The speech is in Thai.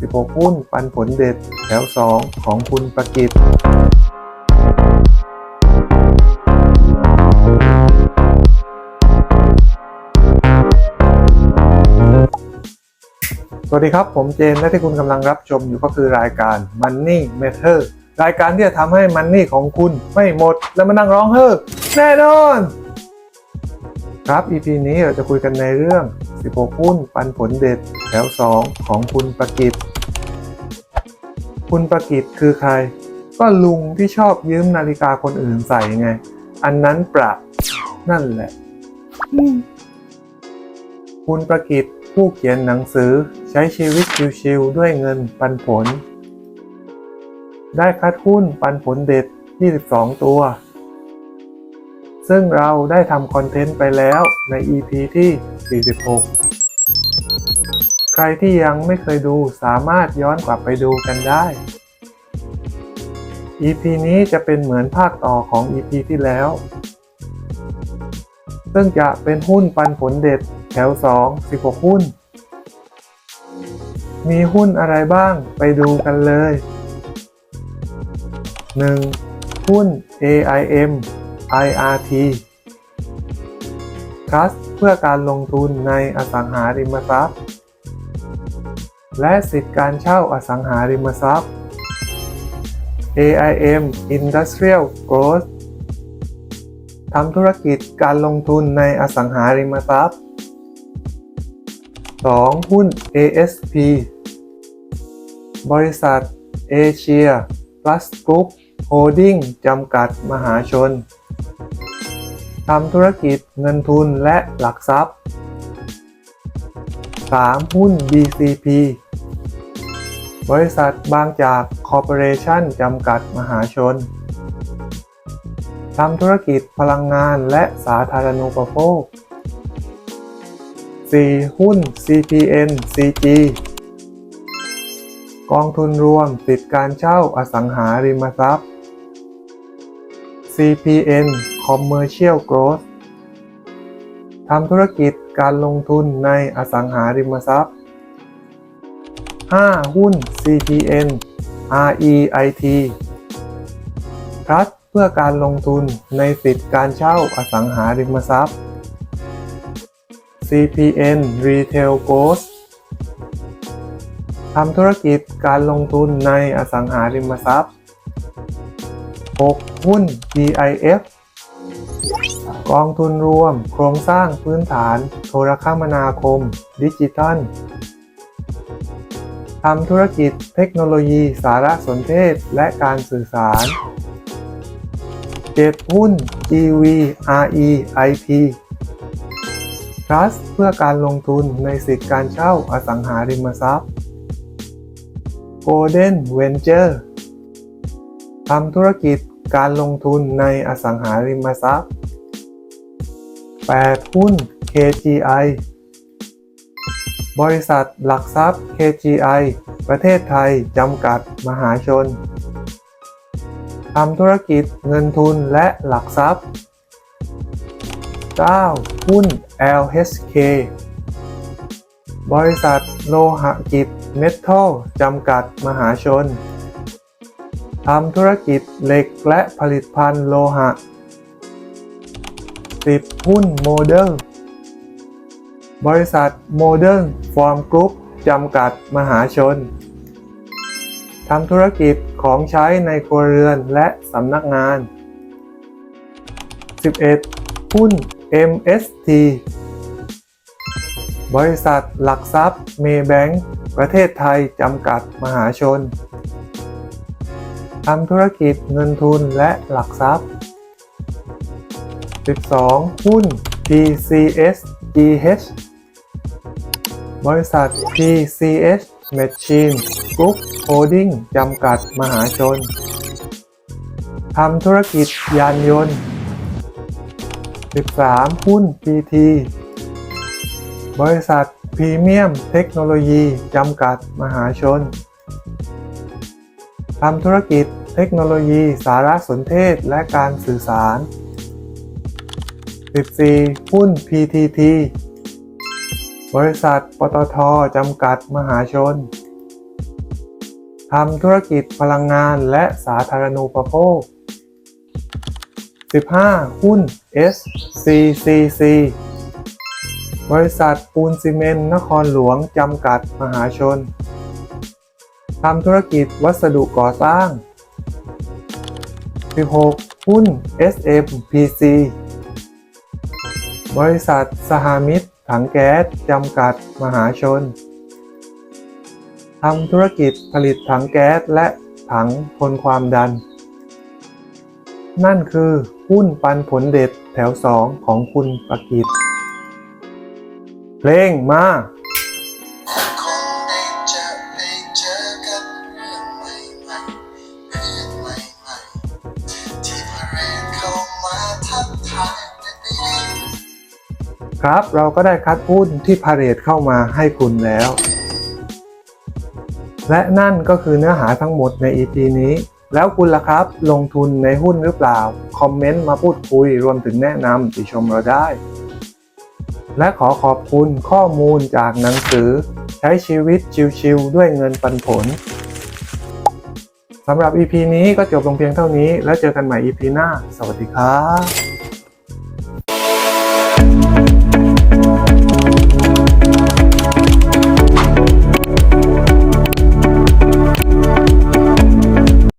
16 หุ้นปันผลเด็ดแถว 2 ของคุณประกิตสวัสดีครับ ผมเจนและที่คุณกำลังรับชมอยู่ก็คือรายการ Money Matter รายการที่จะทำให้มันนี่ของคุณไม่หมด และมานั่งร้องเฮ้อแน่นอน ครับ EP นี้เราจะคุยกันในเรื่อง 16 หุ้นปันผลเด็ดแถว 2 ของคุณประกิต คุณประกิตคือใคร ก็ลุงที่ชอบยืมนาฬิกาคนอื่นใส่ไง อันนั้นประนั่นแหละอืมคุณประกิตผู้เขียนหนังสือใช้ชีวิตชิวๆด้วยเงินปันผล ได้คัดหุ้นปันผลเด็ด 22 ตัว ซึ่งเราได้ทำคอนเทนต์ไปแล้วใน EP ที่ 46 ใครที่ยังไม่เคยดูสามารถย้อนกลับไปดูกันได้ EP นี้จะเป็นเหมือนภาคต่อของ EP ที่แล้ว ซึ่งจะเป็นหุ้นปันผลเด็ดแถว 2 16 หุ้น มีหุ้นอะไรบ้างไปดูกันเลย 1. หุ้น AIM IRT Trust เพื่อการลงทุนในอสังหาริมทรัพย์ และสิทธิการเช่าอสังหาริมทรัพย์ AIM Industrial Growth ทำธุรกิจการลงทุนในอสังหาริมทรัพย์ 2. หุ้น ASP บริษัทเอเชีย Plus Group Holding จำกัดมหาชน ทำธุรกิจเงินทุนและหลักทรัพย์ 3. หุ้น BCP บริษัทบางจากคอร์ปอเรชั่นจำกัดมหาชนทำธุรกิจพลังงานและสาธารณูปโภค 4. หุ้น CPN CG กองทุนรวมติดการเช่าอสังหาริมทรัพย์ CPN Commercial Growth ทำธุรกิจการลงทุนในอสังหาริมทรัพย์ 5. หุ้น CPN REIT Trust เพื่อการลงทุนในสิทธิการเช่าอสังหาริมทรัพย์ CPN Retail Growth ทำธุรกิจการลงทุนในอสังหาริมทรัพย์ 6. หุ้น DIF กองทุนรวมโครงสร้างพื้นฐาน โทรคมนาคม ดิจิทัล ทำธุรกิจเทคโนโลยีสารสนเทศและการสื่อสาร 7. หุ้น GV REIP Trust เพื่อการลงทุนในสิทธิการเช่าอสังหาริมทรัพย์ Golden Venture ทำธุรกิจการลงทุนในอสังหาริมทรัพย์ 8. หุ้น KGI บริษัทหลักทรัพย์ KGI ประเทศไทย จำกัดมหาชน ทำธุรกิจเงินทุนและหลักทรัพย์ 9. หุ้น LHK บริษัทโลหะกิจเมทัลจำกัดมหาชน ทำธุรกิจเหล็กและผลิตภัณฑ์โลหะ 10. หุ้นโมเดล บริษัทโมเดิร์นฟอร์มกรุ๊ปจำกัดมหาชนทำธุรกิจของใช้ในครัวเรือนและสำนักงาน 11. หุ้น MST บริษัทหลักทรัพย์เมย์แบงก์ประเทศไทยจำกัดมหาชนทำธุรกิจเงินทุนและหลักทรัพย์ 12. หุ้น PCS GH บริษัท PCS Machine Group Holding จำกัดมหาชน ทำธุรกิจยานยนต์ 13. หุ้น PT บริษัทพรีเมียมเทคโนโลยี จำกัดมหาชน ทำธุรกิจเทคโนโลยีสารสนเทศและการสื่อสาร 14. หุ้น PTT บริษัท ปตท จำกัดมหาชน ทำธุรกิจพลังงานและสาธารณูปโภค 15. หุ้น SCCC บริษัทปูนซีเมนต์นครหลวง จำกัดมหาชน ทำธุรกิจวัสดุก่อสร้าง 16. หุ้น SMPC บริษัทสหมิตร ถังแก๊สจำกัดมหาชนทำธุรกิจผลิตถังแก๊สและถังทนความดัน นั่นคือหุ้นปันผลเด็ดแถวสองของคุณประกิตเพลงมา ครับ เราก็ได้คัดหุ้นที่พาเรตเข้ามาให้คุณแล้ว และนั่นก็คือเนื้อหาทั้งหมดใน EP นี้ แล้วคุณล่ะครับ ลงทุนในหุ้นหรือเปล่า คอมเมนต์มาพูดคุยรวมถึงแนะนำติชมเราได้ และขอขอบคุณข้อมูลจากหนังสือ ใช้ชีวิตชิวๆด้วยเงินปันผลสำหรับ EP นี้ก็จบลงเพียงเท่านี้ แล้วเจอกันใหม่ EP หน้า สวัสดีครับ